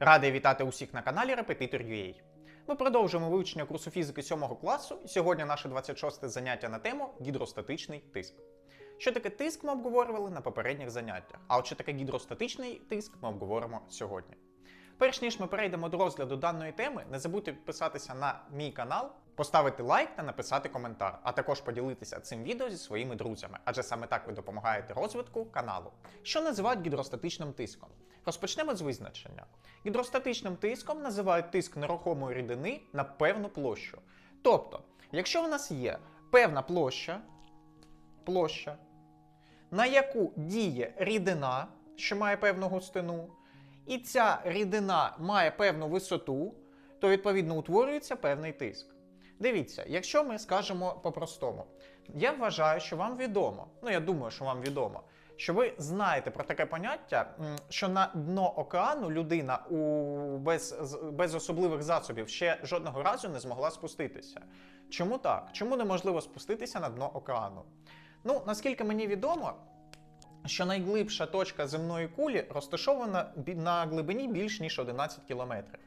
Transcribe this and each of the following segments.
Радий вітати усіх на каналі Repetitor.ua. Ми продовжуємо вивчення курсу фізики 7 класу, і сьогодні наше 26 заняття на тему гідростатичний тиск. Що таке тиск, ми обговорювали на попередніх заняттях. А от що таке гідростатичний тиск, ми обговоримо сьогодні. Перш ніж ми перейдемо до розгляду даної теми, не забудьте підписатися на мій канал, поставити лайк та написати коментар, а також поділитися цим відео зі своїми друзями, адже саме так ви допомагаєте розвитку каналу. Що називають гідростатичним тиском? Розпочнемо з визначення. Гідростатичним тиском називають тиск нерухомої рідини на певну площу. Тобто, якщо в нас є певна площа, площа, на яку діє рідина, що має певну густину, і ця рідина має певну висоту, то відповідно утворюється певний тиск. Дивіться, якщо ми скажемо по-простому, я вважаю, що вам відомо, ну я думаю, що вам відомо, що ви знаєте про таке поняття, що на дно океану людина у без, без особливих засобів ще жодного разу не змогла спуститися. Чому так? Чому неможливо спуститися на дно океану? Ну, наскільки мені відомо, що найглибша точка земної кулі розташована на глибині більш ніж 11 кілометрів.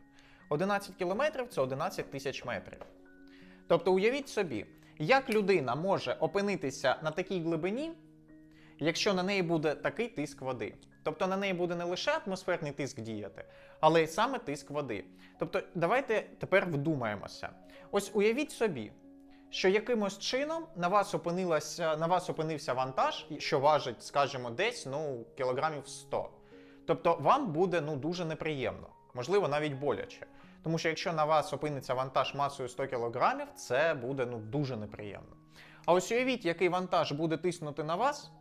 11 кілометрів це 11 тисяч метрів. Тобто уявіть собі, як людина може опинитися на такій глибині, якщо на неї буде такий тиск води. Тобто на неї буде не лише атмосферний тиск діяти, але й саме тиск води. Тобто, давайте тепер вдумаємося. Ось уявіть собі, що якимось чином на вас опинилася, на вас опинився вантаж, що важить, скажімо, десь ну, кілограмів 100. Тобто вам буде ну, дуже неприємно, можливо, навіть боляче. Тому що якщо на вас опиниться вантаж масою 100 кг, це буде ну, дуже неприємно. А ось уявіть, який вантаж буде тиснути на вас,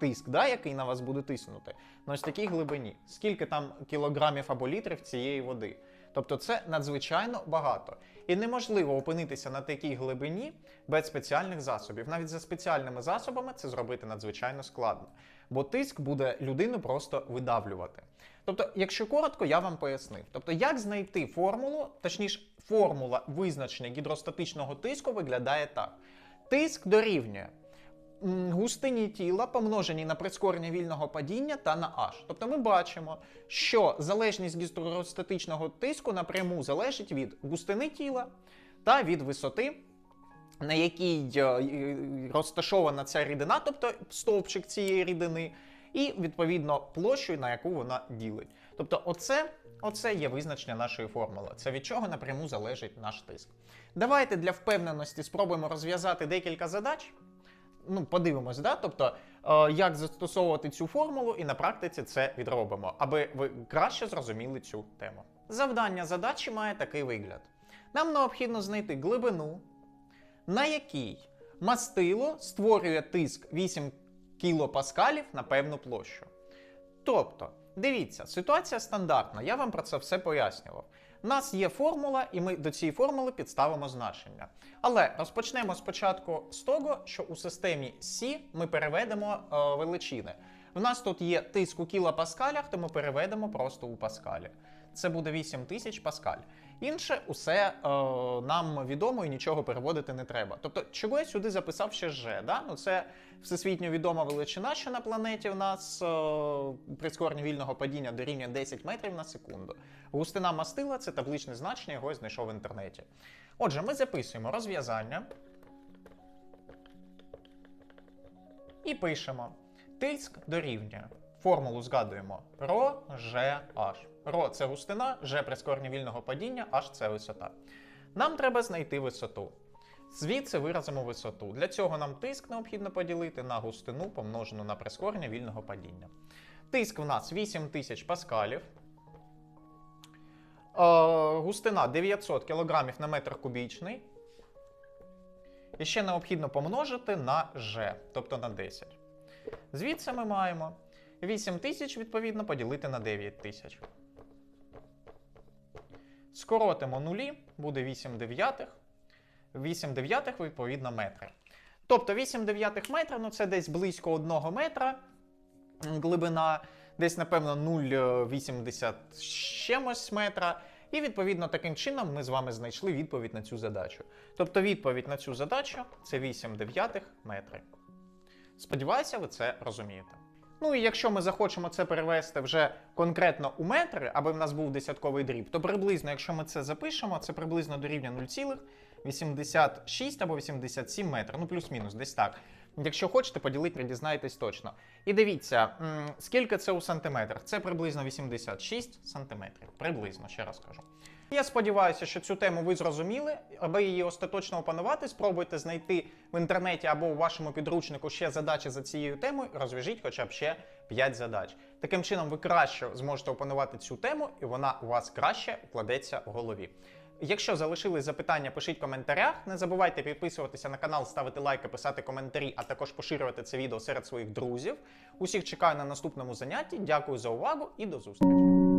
тиск, да, який на вас буде тиснути, на ось такій глибині. Скільки там кілограмів або літрів цієї води. Тобто це надзвичайно багато. І неможливо опинитися на такій глибині без спеціальних засобів. Навіть за спеціальними засобами це зробити надзвичайно складно, бо тиск буде людину просто видавлювати. Тобто, якщо коротко, я вам пояснив. Тобто, як знайти формулу, точніше, формула визначення гідростатичного тиску виглядає так: тиск дорівнює густині тіла помножені на прискорення вільного падіння та на H. Тобто ми бачимо, що залежність гідростатичного тиску напряму залежить від густини тіла та від висоти, на якій е, розташована ця рідина, тобто стовпчик цієї рідини, і відповідно площу, на яку вона ділить. Тобто, оце. Оце є визначення нашої формули. Це від чого напряму залежить наш тиск. Давайте для впевненості спробуємо розв'язати декілька задач ну, подивимось, да? тобто, е, як застосовувати цю формулу, і на практиці це відробимо, аби ви краще зрозуміли цю тему. Завдання задачі має такий вигляд: нам необхідно знайти глибину, на якій мастило створює тиск 8 кілопаскалів на певну площу. Тобто, дивіться, ситуація стандартна, я вам про це все пояснював. У нас є формула, і ми до цієї формули підставимо значення. Але розпочнемо спочатку з того, що у системі Сі ми переведемо е, величини. В нас тут є тиск у кілопаскалях, то ми переведемо просто у паскалі. Це буде 8000 паскаль. Інше усе е, нам відомо і нічого переводити не треба. Тобто, чого я сюди записав ще Ж? Да? Ну, це всесвітньо відома величина, що на планеті у нас е, прискорення вільного падіння дорівнює 10 метрів на секунду. Густина мастила це табличне значення, його я знайшов в інтернеті. Отже, ми записуємо розв'язання і пишемо. Тиск дорівнює. Формулу згадуємо Ро, Ж, H. Ро це густина, Ж прискорення вільного падіння, H це висота. Нам треба знайти висоту. Звідси виразимо висоту. Для цього нам тиск необхідно поділити на густину, помножену на прискорення вільного падіння. Тиск в нас 8000 паскалів. Е, густина 900 кг на метр кубічний. І ще необхідно помножити на G, тобто на 10. Звідси ми маємо 8000 відповідно поділити на 9000. Скоротимо нулі, буде 8 дев'ятих. 8 дев'ятих відповідно метри. Тобто 8 дев'ятих метра, ну це десь близько 1 метра глибина, десь, напевно, 0,80 чимось метра. І відповідно таким чином ми з вами знайшли відповідь на цю задачу. Тобто відповідь на цю задачу це 8 дев'ятих метри. Сподіваюся, ви це розумієте. Ну і якщо ми захочемо це перевести вже конкретно у метри, аби в нас був десятковий дріб, то приблизно, якщо ми це запишемо, це приблизно дорівнює 0,86 або 87 метрів, ну плюс-мінус, десь так. Якщо хочете, поділити, дізнаєтесь точно. І дивіться, скільки це у сантиметрах? Це приблизно 86 сантиметрів. Приблизно, ще раз кажу. Я сподіваюся, що цю тему ви зрозуміли. Аби її остаточно опанувати, спробуйте знайти в інтернеті або у вашому підручнику ще задачі за цією темою. Розв'яжіть хоча б ще 5 задач. Таким чином, ви краще зможете опанувати цю тему, і вона у вас краще укладеться в голові. Якщо залишились запитання, пишіть в коментарях. Не забувайте підписуватися на канал, ставити лайки, писати коментарі, а також поширювати це відео серед своїх друзів. Усіх чекаю на наступному занятті. Дякую за увагу і до зустрічі!